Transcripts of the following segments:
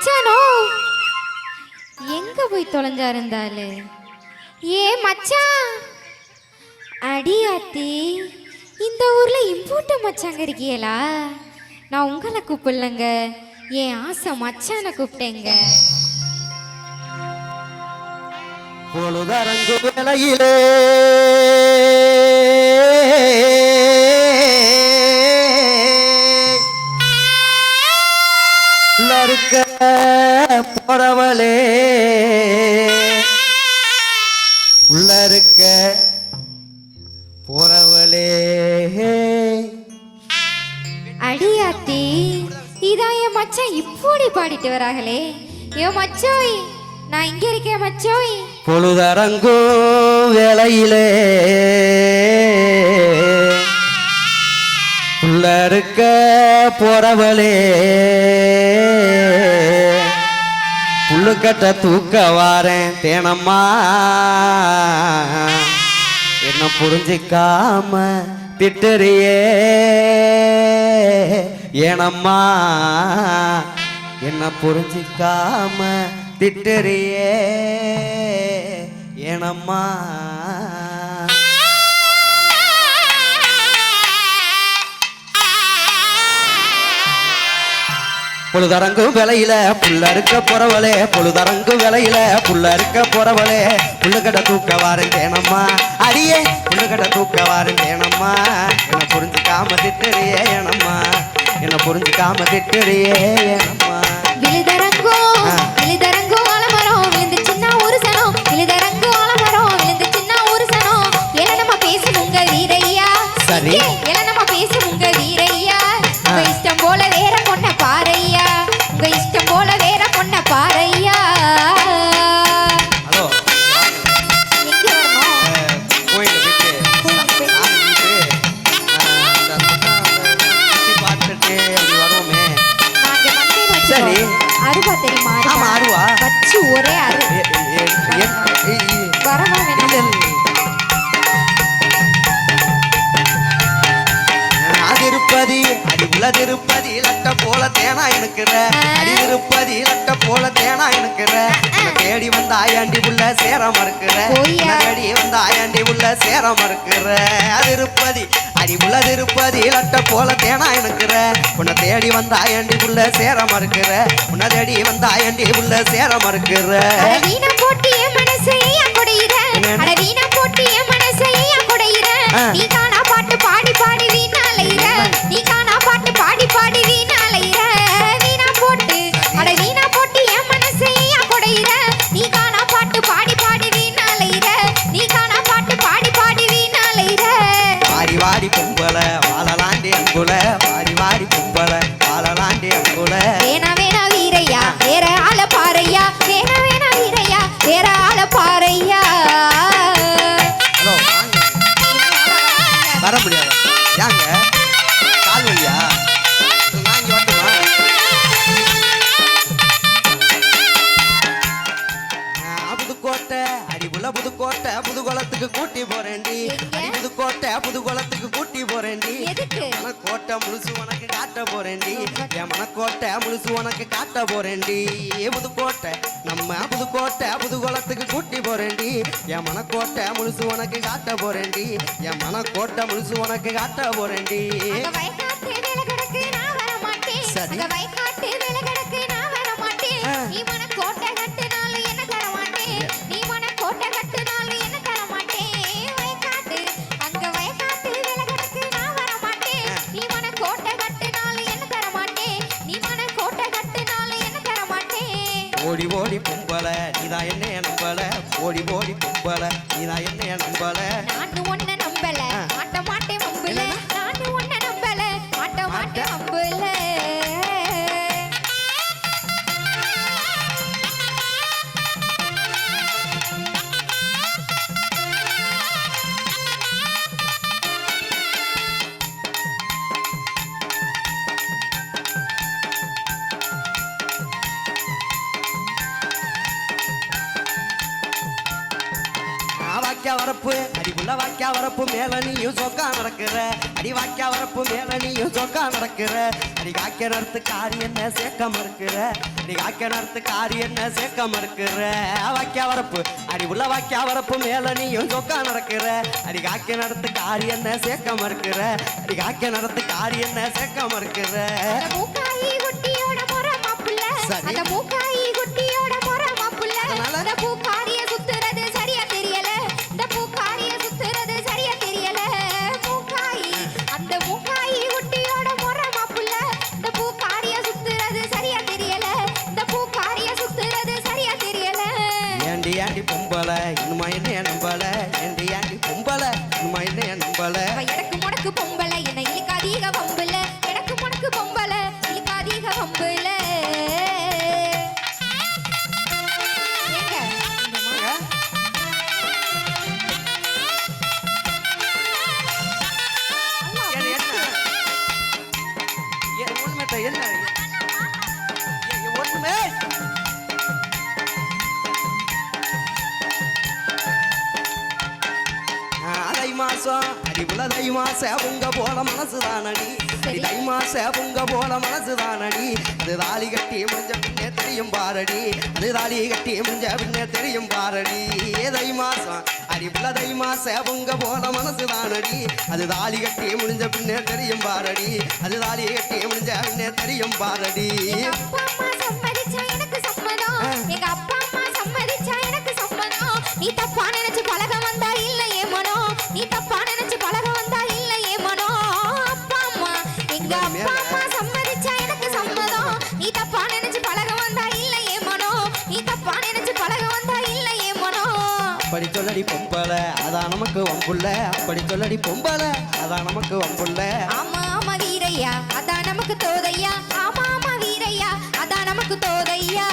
மச்சானோ? எங்க போய் தொலைஞ்சா இருந்தாலு ஏ மச்சான் அடியாத்தி இந்த ஊர்ல இம்பூட்ட மச்சாங்க இருக்கியலா? நான் உங்களை கூப்பிடலங்க. என் ஆசை மச்சான கூப்பிட்டேங்க. பொழுதரங்கு வேலையிலே உள்ளருக்க போறவளே. உள்ளருக்க போறவளே. அடியாத்தி இதான் என் மச்சான் இப்படி பாடிட்டு வராங்களே ஏ மச்சோய் நான் இங்க இருக்கேன் மச்சோய். பொழுதரங்கு வேளையிலே. உள்ள இருக்க போறவளே புல்லுக்கட்ட தூக்க வாரேன் தேனம்மா. என்ன புரிஞ்சிக்காம திட்டறியே. ஏனம்மா என்ன புரிஞ்சிக்காம திட்டறியே. ஏனம்மா. பொழுதரங்கு விலையில புள்ள இருக்க போறவளே பொழுதரங்கு விலையில புள்ள இருக்க போறவளே. புள்ளுக்கட தூக்க வாரேன் தேனம்மா அடியே புள்ளுக்கட தூக்க வாரேன் தேனம்மா என்ன புரிஞ்சுக்காம திட்டுறியே ஏனம்மா. என்ன புரிஞ்சுக்காம திட்டுறியே ஏனம்மா. விழுதரங்கோ. விழுதரங்கோ. அருவா தெரியுமா? ஆமா, அருவா. வச்சு ஒரே ஏ- வரவா உள்ள திருப்பதி லட்ட போல தேனா எனக்குற அடி திருப்பதி லட்ட போல தேனா எனக்குற தேடி வந்த ஆயாண்டி உள்ள சேர மறுக்கிற. பொய்யா. உன்னை தேடி வந்த ஆயாண்டி உள்ள சேர மறுக்கிற. அது இருப்பதி அடி உள்ள திருப்பதி லட்ட போல தேனா எனக்குற உன்னை தேடி வந்த ஆயாண்டி உள்ள சேர மறுக்கிற. உன்னை தேடி வந்த ஆயாண்டி உள்ள சேர மறுக்கிற. அட வீணா போட்டு என் மனசை குடையிற? வீணா போட்டு என் மனசை குடையிற? நீ காணா பாட்டு பாடி பாடி வீணா அலையிற. நீ காணா வர முடியாது. நம்ம புதுக்கோட்டை புதுகுளத்துக்கு கூட்டி போறேன்டி. என் மனக்கோட்டை முழுசு உனக்கு காட்ட போறேன்டி. என் மனக்கோட்டை முழுசு உனக்கு காட்ட போறேன்டி. சரி. ஓடி கும்பல நீதான் என்ன நம்பல. ஓடி ஓடி கும்பல நீதான் என்ன நம்பல. நானு உன்னை நம்பல, அடி புள்ள வாக்கியா வரப்பு மேல நீயும் சொக்கா நடக்கிற. அடி வாக்கியா வரப்பு மேல நீயும் சொக்கா நடக்கிற. அடி காக்க நடத்து காரி என்ன சேர்க்க மறுக்கிற அடி காக்க நடத்து காரி என்ன சேர்க்க மறுக்கிற வாக்கியா வரப்பு. அடி உள்ள வாக்கியா வரப்பு மேல நீயும் சொக்கா நடக்கிற. அடி காக்க நடத்து காரி என்ன சேர்க்க மறுக்கிற அடி காக்க நடத்து காரி என்ன சேர்க்க மறுக்கிற சரி. மூக்காயி குட்டியோட முறை மாப்புள்ள பூக்காரிய உங்க போல மனசுதானடி. அடி தை மாச உங்க போல மனசுதானடி. அது தாலி கட்டி முடிஞ்ச பின்னே தெரியும் பாரடி. அது தாலி கட்டி முடிஞ்ச பின்னே தெரியும் பாரடி. ஏ தை மாசம் அடி புல தை மாச உங்க போல மனசுதானடி. அது தாலி கட்டி முடிஞ்ச பின்னே தெரியும் பாரடி. அது தாலி கட்டி முடிஞ்ச பின்னே தெரியும் பாரடி. எங்க அப்பா அம்மா சம்மதிச்சா எனக்கு சம்மதம். எங்க அப்பா அம்மா சம்மதிச்சா எனக்கு சம்மதம். நீ தப்பா நினைச்சு சொல்லடி பொம்பல அதான் நமக்கு வம்புள்ள அப்படி சொல்லடி பொம்பல அதான் நமக்கு வம்புள்ள ஆமா ஆமா வீரையா. அதான் நமக்கு தோதையா. ஆமா ஆமா வீரையா. அதான் நமக்கு தோதையா.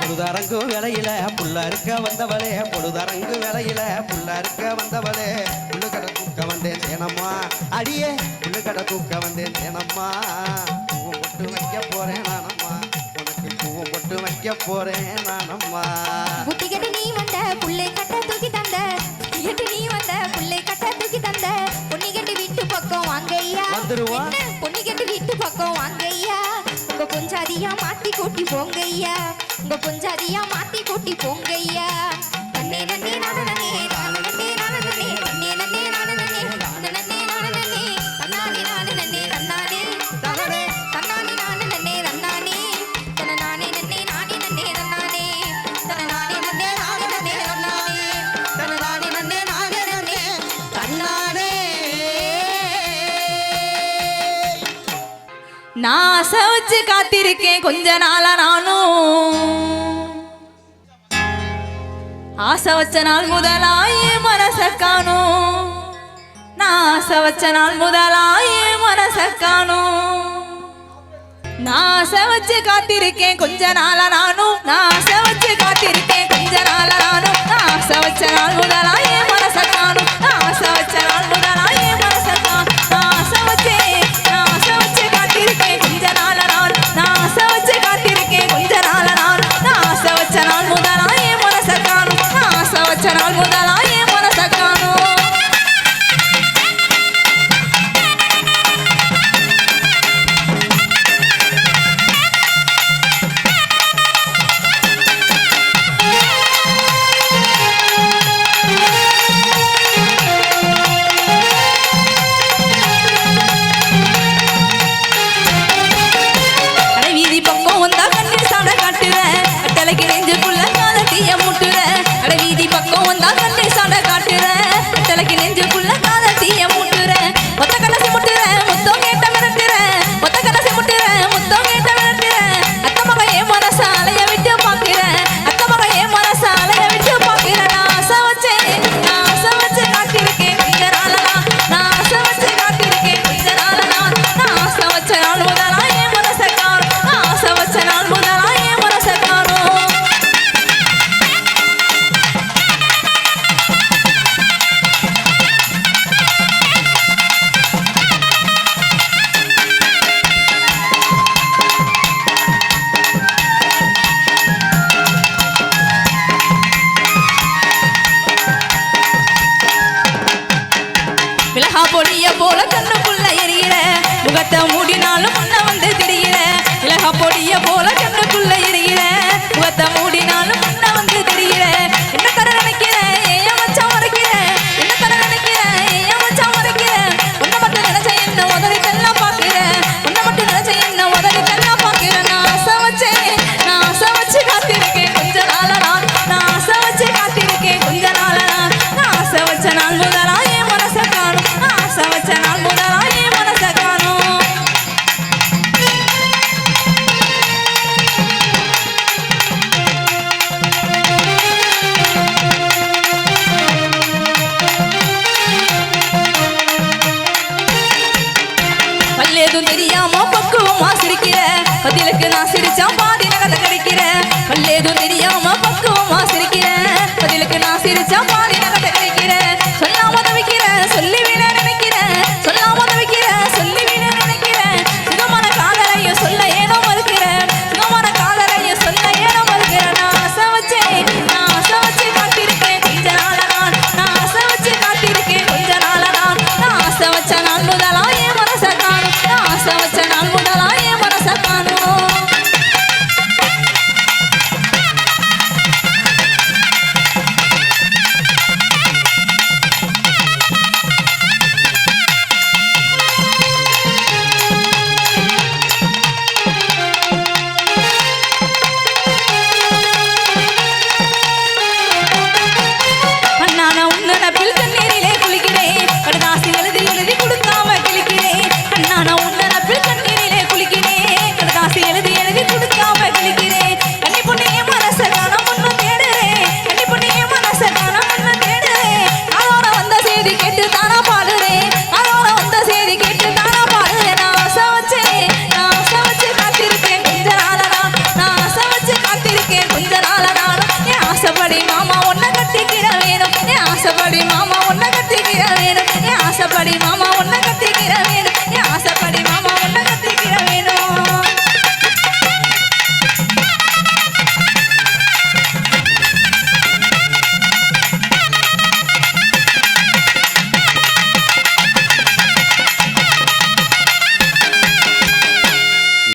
பொழுதரங்கு வேலையில புள்ள இருக்க வந்தவளே. பொழுதரங்கு வேலையில புள்ள இருக்க வந்தவளே. புல்லு கடை தூக்க வந்தேன் தேனம்மா அடியே புல்லு கடை தூக்க வந்தேன் தேனம்மா பூவும் பொட்டு வைக்க போறேன் நானம்மா. உனக்கு பூவும் பொட்டு வைக்க போறேன் நானம்மா. புத்தி கெட்டு நீ வந்த புள்ளை கூட்டி போங்கய்யா. உங்க பொஞ்சாதியா மாத்தி கூட்டி போங்கய்யா. நன்னே நன்னே நான நன்னே நினைச்சு காத்திருக்கேன். கொஞ்ச நாளா நானும். ஆசை வச்ச நாள் முதலாயே மனச காணும். நான் ஆசை வச்ச நாள் முதலாயே மனச காணும். நான் ஆசை வச்சு காத்திருக்கேன். கொஞ்ச நாளா நானும். நான் ஆசை வச்சு காத்திருக்கேன். கொஞ்ச நாளா நானும். நான் ஆசை வச்ச நாள் முதலாயே மனச காணும். நான் ஆசை வச்ச நாள் முதலாயே